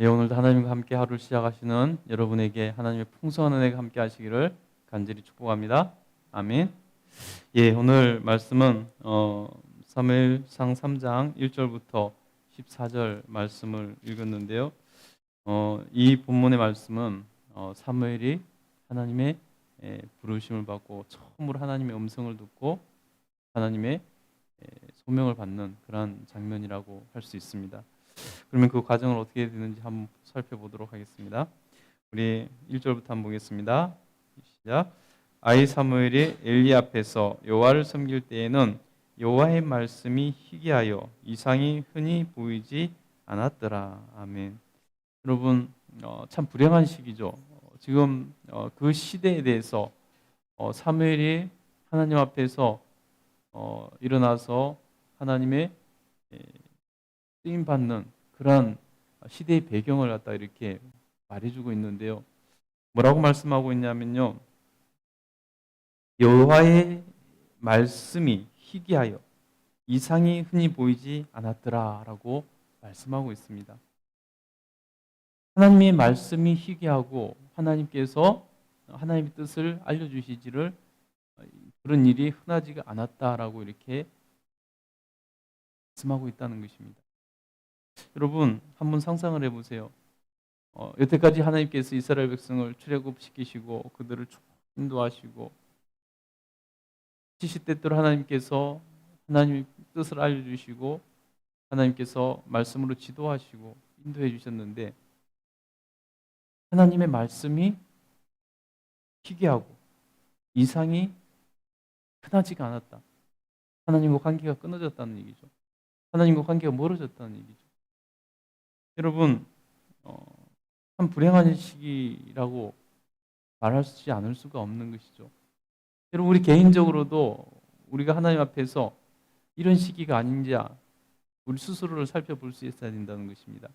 예, 오늘도 하나님과 함께 하루를 시작하시는 여러분에게 하나님의 풍성한 은혜가 함께 하시기를 간절히 축복합니다. 아멘. 예, 오늘 말씀은 어, 사무엘상 3장 1절부터 14절 말씀을 읽었는데요. 어, 이 본문의 말씀은 어, 사무엘이 하나님의 예, 부르심을 받고 처음으로 하나님의 음성을 듣고 하나님의 예, 소명을 받는 그러한 장면이라고 할 수 있습니다. 그러면 그 과정을 어떻게 되는지 한번 살펴보도록 하겠습니다. 우리 1절부터 한번 보겠습니다. 시작. 아이 사무엘이 엘리 앞에서 여호와를 섬길 때에는 여호와의 말씀이 희귀하여 이상이 흔히 보이지 않았더라. 아멘. 여러분 어, 참 불행한 시기죠. 어, 지금 어, 그 시대에 대해서 어, 사무엘이 하나님 앞에서 어, 일어나서 하나님의 에, 쓰임 받는 그러한 시대의 배경을 갖다 이렇게 말해주고 있는데요. 뭐라고 말씀하고 있냐면요. 여호와의 말씀이 희귀하여 이상이 흔히 보이지 않았더라라고 말씀하고 있습니다. 하나님의 말씀이 희귀하고 하나님께서 하나님의 뜻을 알려주시지를 그런 일이 흔하지가 않았다라고 이렇게 말씀하고 있다는 것입니다. 여러분 한번 상상을 해보세요. 어, 여태까지 하나님께서 이스라엘 백성을 출애굽시키시고 그들을 인도하시고 70대 때로 하나님께서 하나님의 뜻을 알려주시고 하나님께서 말씀으로 지도하시고 인도해 주셨는데 하나님의 말씀이 희귀하고 이상이 흔하지가 않았다. 하나님과 관계가 끊어졌다는 얘기죠. 하나님과 관계가 멀어졌다는 얘기죠. 여러분 어, 참 불행한 시기라고 말하지 않을 수가 없는 것이죠. 여러분 우리 개인적으로도 우리가 하나님 앞에서 이런 시기가 아닌지 우리 스스로를 살펴볼 수 있어야 된다는 것입니다.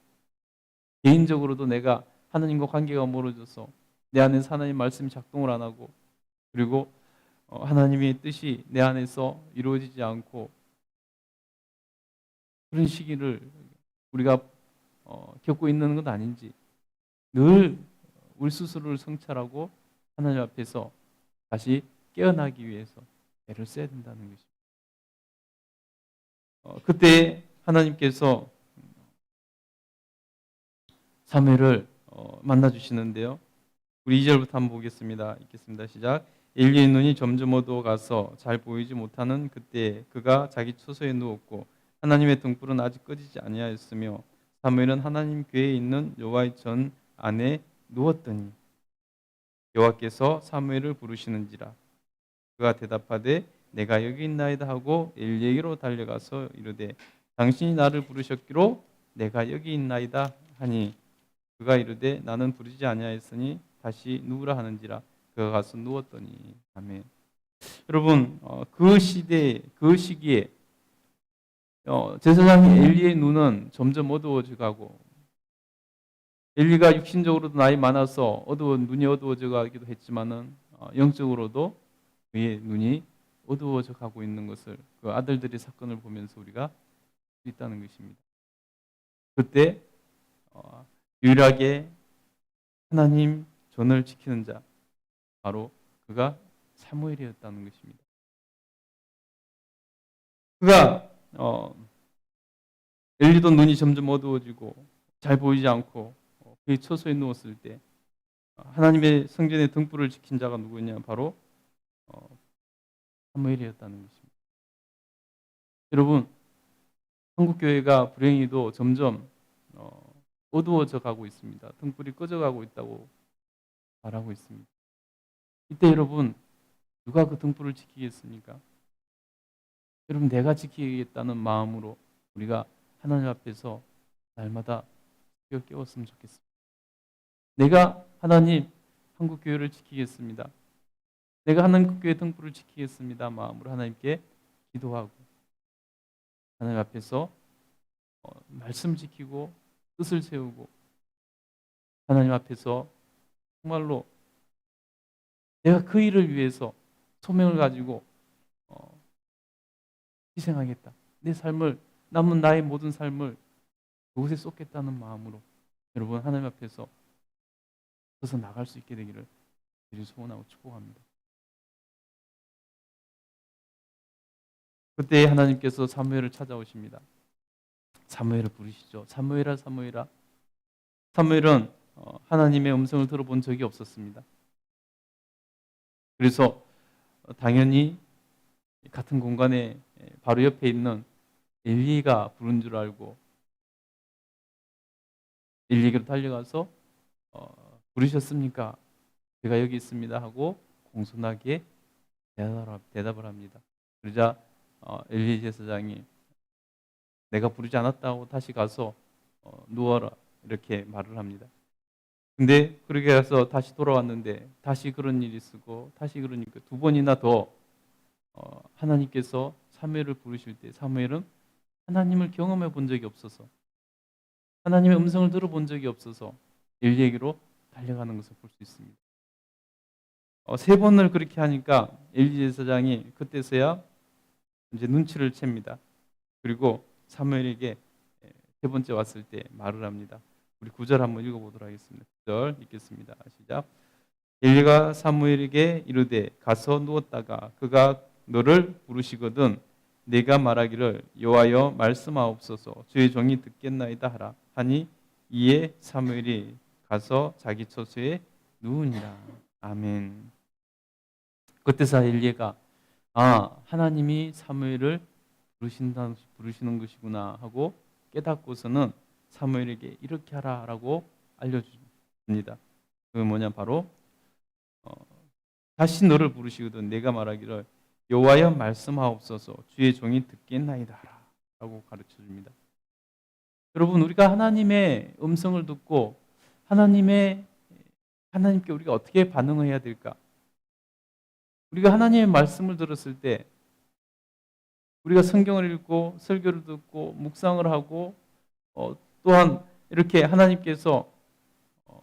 개인적으로도 내가 하나님과 관계가 멀어져서 내 안에서 하나님 말씀이 작동을 안 하고 그리고 어, 하나님의 뜻이 내 안에서 이루어지지 않고 그런 시기를 우리가 어, 겪고 있는 것 아닌지 늘 우리 스스로를 성찰하고 하나님 앞에서 다시 깨어나기 위해서 애를 써야 된다는 것입니다. 어, 그때 하나님께서 사무엘을 어, 만나 주시는데요. 우리 2절부터 한번 보겠습니다. 읽겠습니다. 시작. 엘리의 눈이 점점 어두워 가서 잘 보이지 못하는 그때 그가 자기 처소에 누웠고 하나님의 등불은 아직 꺼지지 아니하였으며 사무엘은 하나님 궤에 있는 여호와의 전 안에 누웠더니 여호와께서 사무엘을 부르시는지라. 그가 대답하되 내가 여기 있나이다 하고 엘리에게로 달려가서 이르되 당신이 나를 부르셨기로 내가 여기 있나이다 하니. 그가 이르되 나는 부르지 아니하였으니 다시 누우라 하는지라. 그가 가서 누웠더니 아멘. 여러분 어, 그 시대 그 시기에 어, 제사장이 엘리의 눈은 점점 어두워져 가고 엘리가 육신적으로도 나이 많아서 어두워 눈이 어두워져 가기도 했지만은 어, 영적으로도 그의 눈이 어두워져 가고 있는 것을 그 아들들의 사건을 보면서 우리가 있다는 것입니다. 그때 어, 유일하게 하나님 전을 지키는 자 바로 그가 사무엘이었다는 것입니다. 그가 어, 엘리도 눈이 점점 어두워지고 잘 보이지 않고 어, 그의 처소에 누웠을 때 하나님의 성전의 등불을 지킨 자가 누구냐 바로 어, 사무엘이었다는 것입니다. 여러분 한국 교회가 불행히도 점점 어, 어두워져 가고 있습니다. 등불이 꺼져 가고 있다고 말하고 있습니다. 이때 여러분 누가 그 등불을 지키겠습니까? 여러분 내가 지키겠다는 마음으로 우리가 하나님 앞에서 날마다 깨웠으면 좋겠습니다. 내가 하나님 한국 교회를 지키겠습니다. 내가 하나님 교회 등불을 지키겠습니다. 마음으로 하나님께 기도하고 하나님 앞에서 어, 말씀 지키고 뜻을 세우고 하나님 앞에서 정말로 내가 그 일을 위해서 소명을 가지고 어, 희생하겠다. 내 삶을 남은 나의 모든 삶을 그곳에 쏟겠다는 마음으로 여러분 하나님 앞에서 서서 나갈 수 있게 되기를 미리 소원하고 축복합니다. 그때 하나님께서 사무엘을 찾아오십니다. 사무엘을 부르시죠. 사무엘아 사무엘아. 사무엘은 어, 하나님의 음성을 들어본 적이 없었습니다. 그래서 어, 당연히 같은 공간에 바로 옆에 있는 엘리가 부른 줄 알고 엘리에게로 달려가서 어, 부르셨습니까? 제가 여기 있습니다 하고 공손하게 대답을 합니다. 그러자 어, 엘리 제사장이 내가 부르지 않았다고 다시 가서 어, 누워라 이렇게 말을 합니다. 근데 그렇게 해서 다시 돌아왔는데 다시 그런 일이 있고 다시 그러니까 두 번이나 더 어, 하나님께서 사무엘을 부르실 때 사무엘은 하나님을 경험해 본 적이 없어서 하나님의 음성을 들어본 적이 없어서 엘리에게로 달려가는 것을 볼 수 있습니다. 어, 세 번을 그렇게 하니까 엘리 제사장이 그때서야 이제 눈치를 챕니다. 그리고 사무엘에게 세 번째 왔을 때 말을 합니다. 우리 구절 한번 읽어보도록 하겠습니다. 구절 읽겠습니다. 시작. 엘리가 사무엘에게 이르되 가서 누웠다가 그가 너를 부르시거든 내가 말하기를 여호와여 말씀하옵소서. 주의 종이 듣겠나이다 하라. 하니 이에 사무엘이 가서 자기 처소에 누우니라. 아멘. 그때서 엘리가 아 하나님이 사무엘을 부르신다 부르시는 것이구나 하고 깨닫고서는 사무엘에게 이렇게 하라라고 알려줍니다. 그 뭐냐? 바로 어, 다시 너를 부르시거든. 내가 말하기를 여호와여 말씀하옵소서 주의 종이 듣겠나이다라고 가르쳐 줍니다. 여러분 우리가 하나님의 음성을 듣고 하나님의 하나님께 우리가 어떻게 반응해야 될까? 우리가 하나님의 말씀을 들었을 때 우리가 성경을 읽고 설교를 듣고 묵상을 하고 어, 또한 이렇게 하나님께서 어,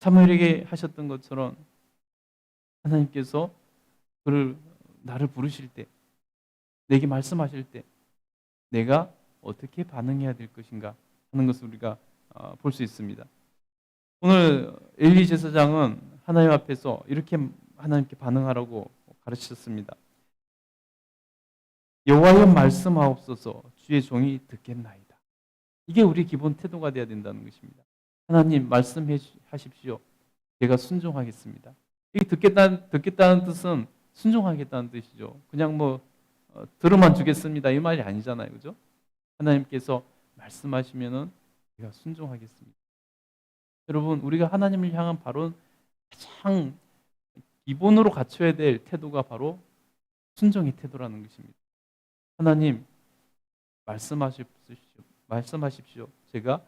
사무엘에게 하셨던 것처럼 하나님께서 그를 나를 부르실 때 내게 말씀하실 때 내가 어떻게 반응해야 될 것인가 하는 것을 우리가 어, 볼수 있습니다. 오늘 엘리 제사장은 하나님 앞에서 이렇게 하나님께 반응하라고 가르치셨습니다. 여호와여 말씀하옵소서 주의 종이 듣겠나이다. 이게 우리 기본 태도가 되어야 된다는 것입니다. 하나님 말씀해 하십시오. 제가 순종하겠습니다. 이 듣겠다는, 듣겠다는 뜻은 순종하겠다는 뜻이죠. 그냥 뭐 어, 들어만 주겠습니다 이 말이 아니잖아요, 그죠? 하나님께서 말씀하시면은 제가 순종하겠습니다. 여러분 우리가 하나님을 향한 바로 가장 기본으로 갖춰야 될 태도가 바로 순종의 태도라는 것입니다. 하나님 말씀하십시오. 말씀하십시오. 제가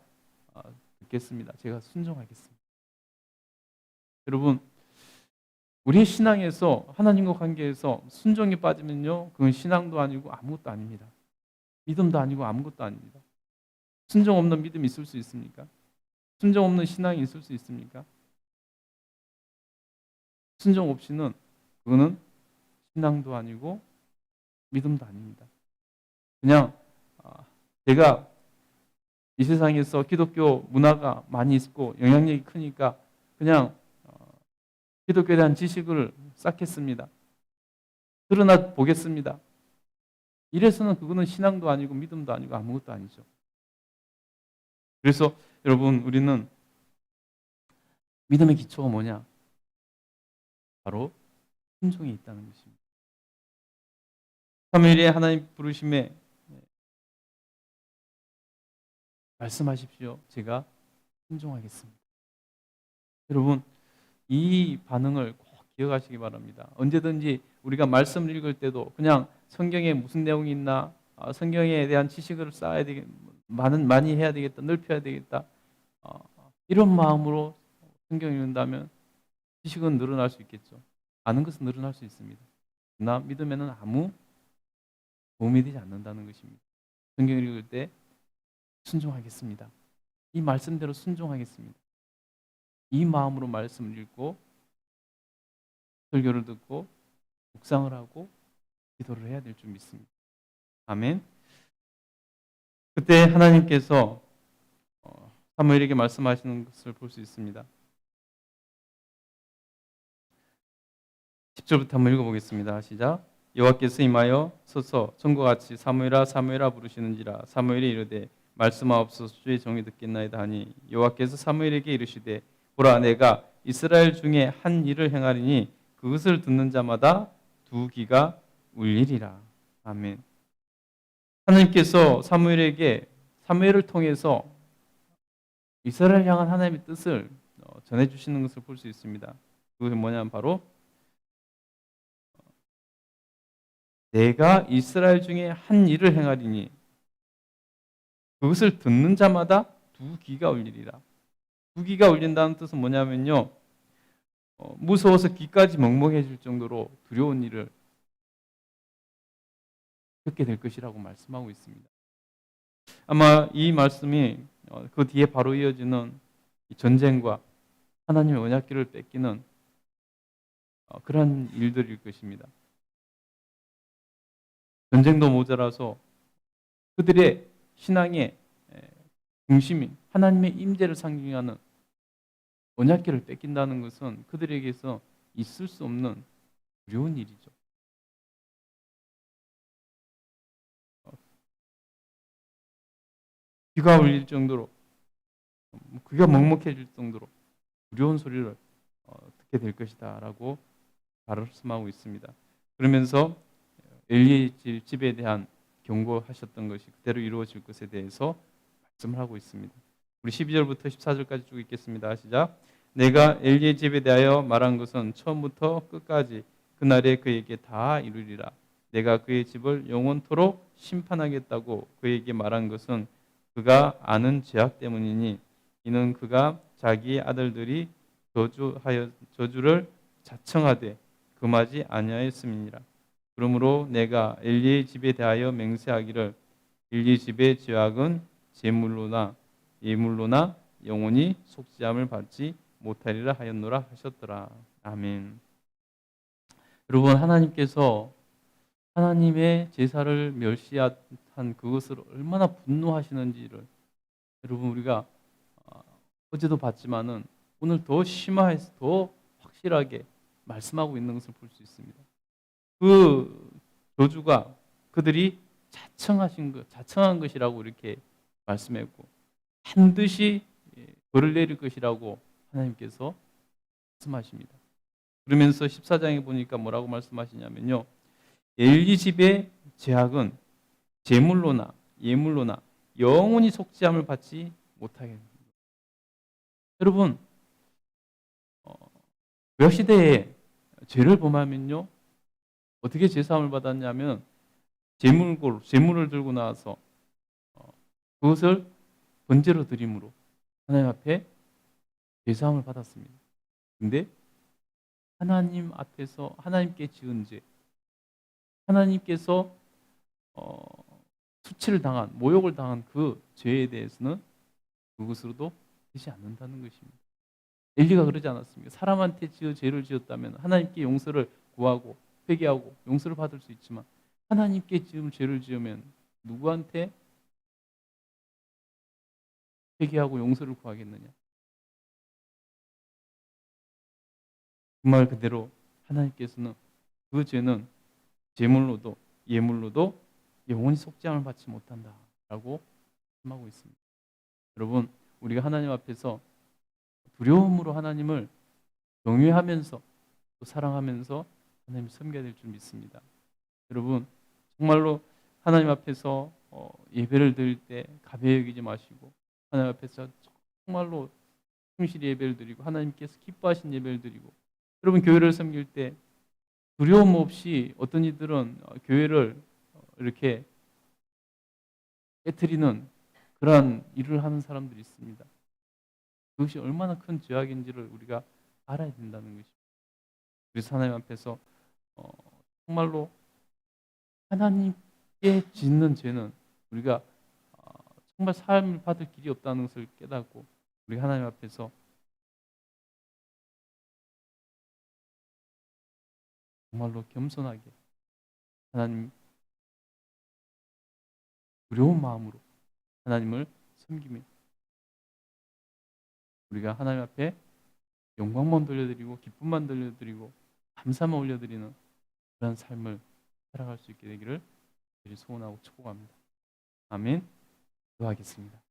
어, 듣겠습니다. 제가 순종하겠습니다. 여러분 우리의 신앙에서 하나님과 관계에서 순종이 빠지면요, 그건 신앙도 아니고 아무것도 아닙니다. 믿음도 아니고 아무것도 아닙니다. 순종 없는 믿음이 있을 수 있습니까? 순종 없는 신앙이 있을 수 있습니까? 순종 없이는 그거는 신앙도 아니고 믿음도 아닙니다. 그냥 아, 제가 이 세상에서 기독교 문화가 많이 있고 영향력이 크니까 그냥 기독교에 대한 지식을 쌓겠습니다. 드러나 보겠습니다. 이래서는 그거는 신앙도 아니고 믿음도 아니고 아무것도 아니죠. 그래서 여러분 우리는 믿음의 기초가 뭐냐? 바로 순종이 있다는 것입니다. 3일에 하나님 부르심에 말씀하십시오. 제가 순종하겠습니다. 여러분 이 반응을 꼭 기억하시기 바랍니다. 언제든지 우리가 말씀을 읽을 때도 그냥 성경에 무슨 내용이 있나 아, 성경에 대한 지식을 쌓아야 되겠 많은 많이 해야 되겠다 넓혀야 되겠다 어, 이런 마음으로 성경 읽는다면 지식은 늘어날 수 있겠죠. 아는 것은 늘어날 수 있습니다. 그러나 믿음에는 아무 도움이 되지 않는다는 것입니다. 성경 읽을 때 순종하겠습니다. 이 말씀대로 순종하겠습니다. 이 마음으로 말씀을 읽고 설교를 듣고 묵상을 하고 기도를 해야 될 줄 믿습니다. 아멘. 그때 하나님께서 어, 사무엘에게 말씀하시는 것을 볼 수 있습니다. 10절부터 한번 읽어보겠습니다. 시작. 여호와께서 임하여 서서 전과 같이 사무엘아 사무엘아 부르시는지라 사무엘이 이르되 말씀하옵소서 주의 정이 듣겠나이다 하니 여호와께서 사무엘에게 이르시되 보라 내가 이스라엘 중에 한 일을 행하리니 그것을 듣는 자마다 두 귀가 울리리라. 아멘. 하나님께서 사무엘에게 사무엘을 통해서 이스라엘 향한 하나님의 뜻을 어, 전해 주시는 것을 볼 수 있습니다. 그것이 뭐냐면 바로 내가 이스라엘 중에 한 일을 행하리니 그것을 듣는 자마다 두 귀가 울리리라. 두 귀가 울린다는 뜻은 뭐냐면요. 어, 무서워서 귀까지 먹먹해질 정도로 두려운 일을 듣게 될 것이라고 말씀하고 있습니다. 아마 이 말씀이 어, 그 뒤에 바로 이어지는 이 전쟁과 하나님의 언약궤를 뺏기는 어, 그런 일들일 것입니다. 전쟁도 모자라서 그들의 신앙의 에, 중심인 하나님의 임재를 상징하는 언약궤를 뺏긴다는 것은 그들에게서 있을 수 없는 두려운 일이죠. 어, 귀가 울릴 정도로 귀가 먹먹해질 정도로 두려운 소리를 어, 듣게 될 것이다라고 말씀하고 있습니다. 그러면서 엘리의 집- 집에 대한 경고하셨던 것이 그대로 이루어질 것에 대해서 말씀을 하고 있습니다. 우리 12절부터 14절까지 쭉 읽겠습니다. 시작. 내가 엘리의 집에 대하여 말한 것은 처음부터 끝까지 그날에 그에게 다 이루리라. 내가 그의 집을 영원토록 심판하겠다고 그에게 말한 것은 그가 아는 죄악 때문이니 이는 그가 자기의 아들들이 저주하여 저주를 자청하되 금하지 아니하였음이니라. 그러므로 내가 엘리의 집에 대하여 맹세하기를 엘리 집의 죄악은 제물로나 예물로나 영원히 속죄함을 받지 못하리라 하였노라 하셨더라. 아멘. 여러분 하나님께서 하나님의 제사를 멸시한 그것을 얼마나 분노하시는지를 여러분 우리가 어, 어제도 봤지만은 오늘 더 심화해서 더 확실하게 말씀하고 있는 것을 볼 수 있습니다. 그 저주가 그들이 자청하신 것, 자청한 것이라고 이렇게 말씀했고 반드시 예, 벌을 내릴 것이라고 하나님께서 말씀하십니다. 그러면서 14장에 보니까 뭐라고 말씀하시냐면요. 엘리 집의 제약은 제물로나 예물로나 영원히 속죄함을 받지 못하게 됩니다. 여러분 어, 몇 시대에 죄를 범하면요 어떻게 제사함을 받았냐면 제물골 제물을 들고 나와서 어, 그것을 번제로 드림으로 하나님 앞에 제사함을 받았습니다. 근데 하나님 앞에서 하나님께 지은 죄, 하나님께서 어, 수치를 당한 모욕을 당한 그 죄에 대해서는 그것으로도 되지 않는다는 것입니다. 엘리가 그러지 않았습니까? 사람한테 지어 죄를 지었다면 하나님께 용서를 구하고 회개하고 용서를 받을 수 있지만 하나님께 지은 죄를 지으면 누구한테 회개하고 용서를 구하겠느냐? 그말 그대로 하나님께서는 그 죄는 제물로도 예물로도 영원히 속죄함을 받지 못한다라고 말씀하고 있습니다. 여러분, 우리가 하나님 앞에서 두려움으로 하나님을 경외하면서 또 사랑하면서 하나님을 섬겨야 될 줄 믿습니다. 여러분, 정말로 하나님 앞에서 어, 예배를 드릴 때 가벼이 여기지 마시고 하나님 앞에서 정말로 충실히 예배를 드리고 하나님께서 기뻐하신 예배를 드리고 여러분 교회를 섬길 때 두려움 없이 어떤 이들은 어, 교회를 어, 이렇게 깨뜨리는 그러한 일을 하는 사람들이 있습니다. 그것이 얼마나 큰 죄악인지를 우리가 알아야 된다는 것입니다. 그래서 하나님 앞에서 어, 정말로 하나님께 짓는 죄는 우리가 어, 정말 삶을 받을 길이 없다는 것을 깨닫고 우리 하나님 앞에서 정말로 겸손하게 하나님 두려운 마음으로 하나님을 섬기며 우리가 하나님 앞에 영광만 돌려드리고 기쁨만 돌려드리고 감사만 올려드리는 그런 삶을 살아갈 수 있게 되기를 소원하고 축복합니다. 아멘. 기도하겠습니다.